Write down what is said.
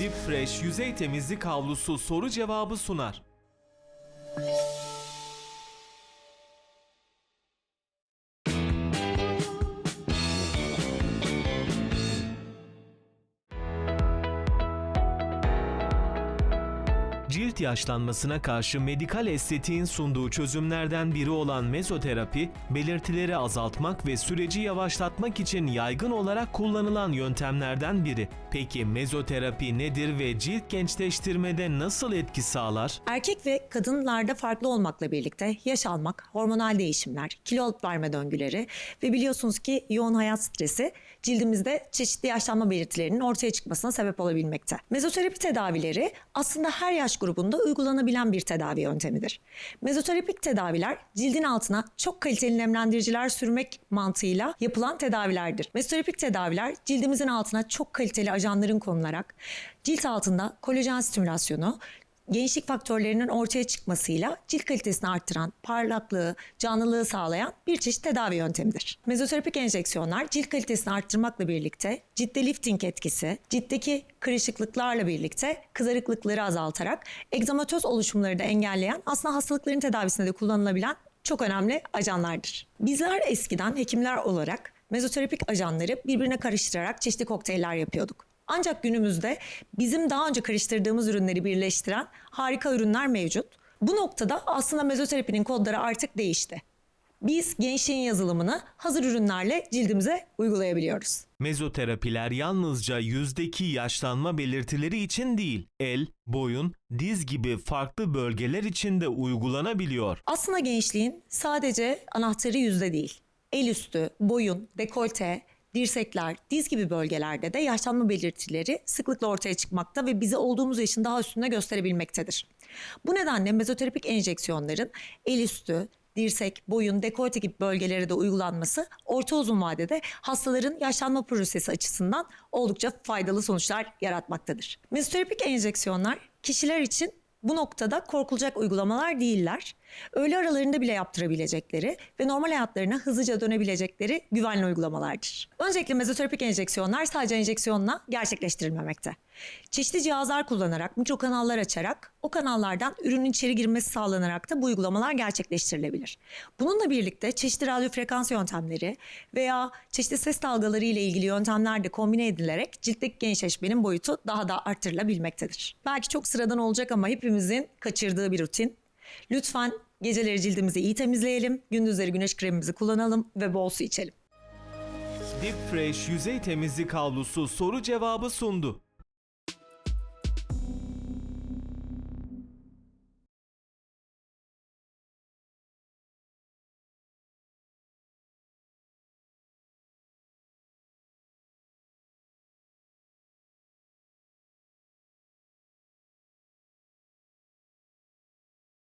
Deep Fresh yüzey temizlik havlusu soru cevabı sunar. Cilt yaşlanmasına karşı medikal estetiğin sunduğu çözümlerden biri olan mezoterapi, belirtileri azaltmak ve süreci yavaşlatmak için yaygın olarak kullanılan yöntemlerden biri. Peki mezoterapi nedir ve cilt gençleştirmede nasıl etki sağlar? Erkek ve kadınlarda farklı olmakla birlikte yaş almak, hormonal değişimler, kilo alıp verme döngüleri ve biliyorsunuz ki yoğun hayat stresi cildimizde çeşitli yaşlanma belirtilerinin ortaya çıkmasına sebep olabilmekte. Mezoterapi tedavileri aslında her yaş grubunda uygulanabilen bir tedavi yöntemidir. Mezoterapik tedaviler cildin altına çok kaliteli nemlendiriciler sürmek mantığıyla yapılan tedavilerdir. Mezoterapik tedaviler cildimizin altına çok kaliteli ajanların konularak cilt altında kolajen stimülasyonu, gençlik faktörlerinin ortaya çıkmasıyla cilt kalitesini arttıran, parlaklığı, canlılığı sağlayan bir çeşit tedavi yöntemidir. Mezoterapik enjeksiyonlar cilt kalitesini arttırmakla birlikte ciltte lifting etkisi, ciltteki kırışıklıklarla birlikte kızarıklıkları azaltarak egzamatöz oluşumları da engelleyen aslında hastalıkların tedavisinde de kullanılabilen çok önemli ajanlardır. Bizler eskiden hekimler olarak mezoterapik ajanları birbirine karıştırarak çeşitli kokteyller yapıyorduk. Ancak günümüzde bizim daha önce karıştırdığımız ürünleri birleştiren harika ürünler mevcut. Bu noktada aslında mezoterapinin kodları artık değişti. Biz gençliğin yazılımını hazır ürünlerle cildimize uygulayabiliyoruz. Mezoterapiler yalnızca yüzdeki yaşlanma belirtileri için değil, el, boyun, diz gibi farklı bölgeler için de uygulanabiliyor. Aslında gençliğin sadece anahtarı yüzde değil. El üstü, boyun, dekolte, dirsekler, diz gibi bölgelerde de yaşlanma belirtileri sıklıkla ortaya çıkmakta ve bizi olduğumuz yaşın daha üstünde gösterebilmektedir. Bu nedenle mezoterapik enjeksiyonların el üstü, dirsek, boyun, dekolte gibi bölgelere de uygulanması orta uzun vadede hastaların yaşlanma prosesi açısından oldukça faydalı sonuçlar yaratmaktadır. Mezoterapik enjeksiyonlar kişiler için bu noktada korkulacak uygulamalar değiller. Öğle aralarında bile yaptırabilecekleri ve normal hayatlarına hızlıca dönebilecekleri güvenli uygulamalardır. Öncelikle mezoterapik enjeksiyonlar sadece enjeksiyonla gerçekleştirilmemekte. Çeşitli cihazlar kullanarak, mikro kanallar açarak o kanallardan ürünün içeri girmesi sağlanarak da bu uygulamalar gerçekleştirilebilir. Bununla birlikte çeşitli radyo frekans yöntemleri veya çeşitli ses dalgaları ile ilgili yöntemler de kombine edilerek ciltteki gençleşmenin boyutu daha da artırılabilmektedir. Belki çok sıradan olacak ama hepimizin kaçırdığı bir rutin. Lütfen geceleri cildimizi iyi temizleyelim, gündüzleri güneş kremimizi kullanalım ve bol su içelim. Deep Fresh yüzey temizlik havlusu soru cevabı sundu.